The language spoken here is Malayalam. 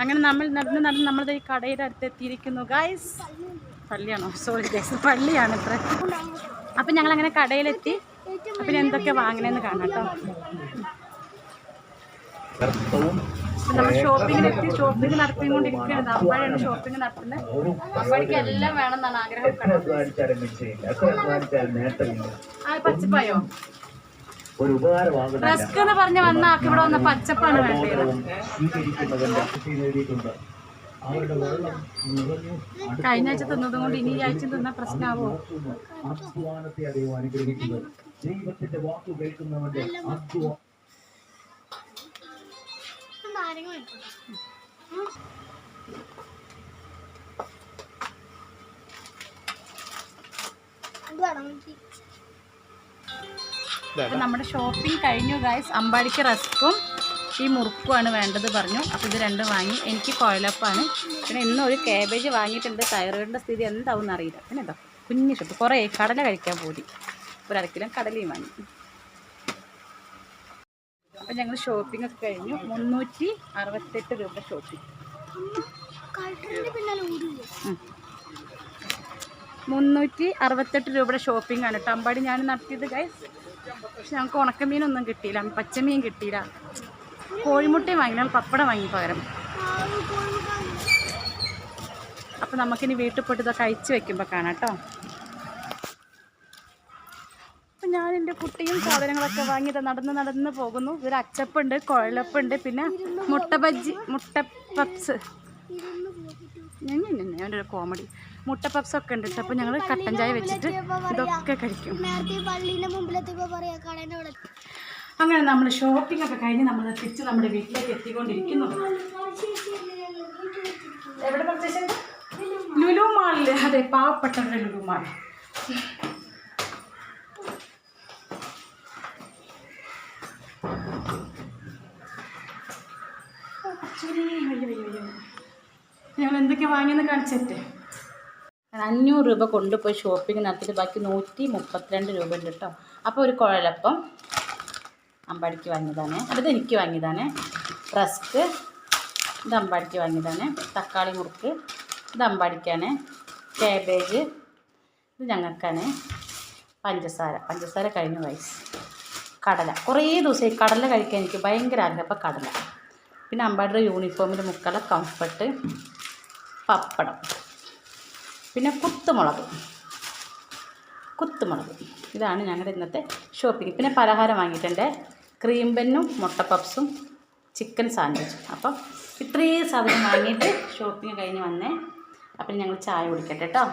അങ്ങനെ നമ്മൾ നടന്ന് നടന്ന് നമ്മൾ ഈ കടയുടെ അടുത്ത് എത്തിയിരിക്കുന്നു. ഗൈസ് പള്ളിയാണോ? സോറി ഗൈസ് പള്ളിയാണ് ഇത്ര. അപ്പം ഞങ്ങൾ അങ്ങനെ കടയിലെത്തി. അപ്പം എന്തൊക്കെ വാങ്ങണമെന്ന് കാണാം കേട്ടോ. നമ്മൾ ഷോപ്പിങ്ങിലെത്തി ഷോപ്പിംഗ് നടത്തിക്കൊണ്ടിരിക്കുകയാണ് അമ്പാടിയാണ് ഷോപ്പിംഗ് നടത്തുന്നത്. അമ്പാടിക്ക് എല്ലാം വേണമെന്നാണ് ആഗ്രഹം ആ പച്ചപ്പായോ? ഒരു ഉപകാരമാകുന്നില്ല പറഞ്ഞ് വന്ന ആൾക്ക് ഇവിടെ വന്ന പച്ചപ്പാണ് നേടിയിട്ടുണ്ട്. അവരുടെ വെള്ളം നിറഞ്ഞു കഴിഞ്ഞ ആഴ്ച തിന്നതും കൊണ്ട് ഇനി ഈ ആഴ്ച തിന്ന പ്രശ്നമാവോ അധ്വാനത്തെ അദ്ദേഹം അനുഗ്രഹിക്കുന്നത് ദൈവത്തിന്റെ വാക്കു കേൾക്കുന്നവന്റെ അധ്വാനം നാരങ്ങ മേടിച്ചോട്ടെ. അപ്പം നമ്മുടെ ഷോപ്പിംഗ് കഴിഞ്ഞു ഗായ്സ് അമ്പാടിക്ക് റസ്ക്കും ഈ മുറുക്കുമാണ് വേണ്ടത് പറഞ്ഞു. അപ്പോൾ ഇത് രണ്ടും വാങ്ങി. എനിക്ക് കോയലപ്പാണ്. പിന്നെ ഇന്ന് ഒരു കാബേജ് വാങ്ങിയിട്ടുണ്ട്. തൈറോയിഡിന്റെ സ്ഥിതി എന്താവും അറിയില്ല. പിന്നെ എന്താ കുഞ്ഞു ഷോപ്പ് കുറേ കടല കഴിക്കാൻ പോയി. ഒരു അരക്കിലും കിലോ കടലയും വാങ്ങി. അപ്പം ഞങ്ങൾ ഷോപ്പിംഗ് ഒക്കെ കഴിഞ്ഞു. മുന്നൂറ്റി അറുപത്തെട്ട് രൂപ ഷോപ്പിംഗ്? മുന്നൂറ്റി അറുപത്തെട്ട് രൂപയുടെ ഷോപ്പിംഗ് ആണ്. അമ്പാടി ഞാൻ നടത്തിയത് ഗൈസ് പക്ഷെ ഞങ്ങൾക്ക് ഉണക്കമീനൊന്നും കിട്ടിയില്ല. പച്ചമീൻ കിട്ടിയില്ല. കോഴിമുട്ടയും വാങ്ങിയാൽ പപ്പടം വാങ്ങി പകരം. അപ്പം നമുക്കിനി വീട്ടിൽ പോയിട്ട് ഇതൊക്കെ അയച്ചു വെക്കുമ്പോൾ കാണാം കേട്ടോ. അപ്പം ഞാൻ എന്റെ കുട്ടിയും സാധനങ്ങളൊക്കെ വാങ്ങി ഇത് നടന്ന് നടന്ന് പോകുന്നു. ഒരു അച്ചപ്പുണ്ട് കുഴലപ്പുണ്ട് പിന്നെ മുട്ട ബജ്ജി മുട്ട പപ്സ്. ഞാൻ ഞാൻ ഞാനൊരു കോമഡി മുട്ട പപ്സൊക്കെ ഉണ്ട് അപ്പോൾ ഞങ്ങൾ കട്ടൻ ചായ വെച്ചിട്ട് ഇതൊക്കെ കഴിക്കും. അങ്ങനെ നമ്മൾ ഷോപ്പിംഗ് ഒക്കെ കഴിഞ്ഞ് നമ്മൾ തിരിച്ച് നമ്മുടെ വീട്ടിലേക്ക് എത്തിക്കൊണ്ടിരിക്കുന്നു. എവിടെ പർച്ചേസ് ചെയ്തു ലുലു മാളിൽ അതെ പാവപ്പെട്ടവരുടെ ലുലു മാൾ. ഞങ്ങൾ എന്തൊക്കെ വാങ്ങിയെന്ന് കാണിച്ചേറ്റേ അഞ്ഞൂറ് രൂപ കൊണ്ടുപോയി ഷോപ്പിംഗ് നടത്തിയിട്ട് ബാക്കി നൂറ്റി മുപ്പത്തിരണ്ട് രൂപ ഉണ്ട് കേട്ടോ. അപ്പോൾ ഒരു കുഴലപ്പം അമ്പാടിക്ക് വാങ്ങിയതാണ്. അടുത്ത് എനിക്ക് വാങ്ങിയതാണ് റസ്ക് ഇത് അമ്പാടിക്ക് വാങ്ങിയതാണ്. തക്കാളി മുറുക്ക്. ഇത് അമ്പാടിക്കാണ്. കാബേജ് ഇത് ഞങ്ങൾക്കാണ്. പഞ്ചസാര. പഞ്ചസാര കഴിഞ്ഞ വയസ്സ് കടല. കുറേ ദിവസമായി കടല കഴിക്കാൻ എനിക്ക് ഭയങ്കര ആഗ്രഹം. അപ്പോൾ കടല. പിന്നെ അമ്പാടിയുടെ യൂണിഫോമിന്റെ മുക്കല കംഫർട്ട് പപ്പടം. പിന്നെ കുത്തുമുളക്. കുത്തുമുളക്. ഇതാണ് ഞങ്ങളുടെ ഇന്നത്തെ ഷോപ്പിംഗ് പിന്നെ പലഹാരം വാങ്ങിയിട്ടുണ്ട്. ക്രീം ബന്നും മുട്ട പപ്സും ചിക്കൻ സാൻഡ്വിച്ചും അപ്പം ഇത്രയും സാധനം വാങ്ങിയിട്ട് ഷോപ്പിംഗ് കഴിഞ്ഞ് വന്നേ. അപ്പം ഞങ്ങൾ ചായ കുടിക്കട്ടെ കേട്ടോ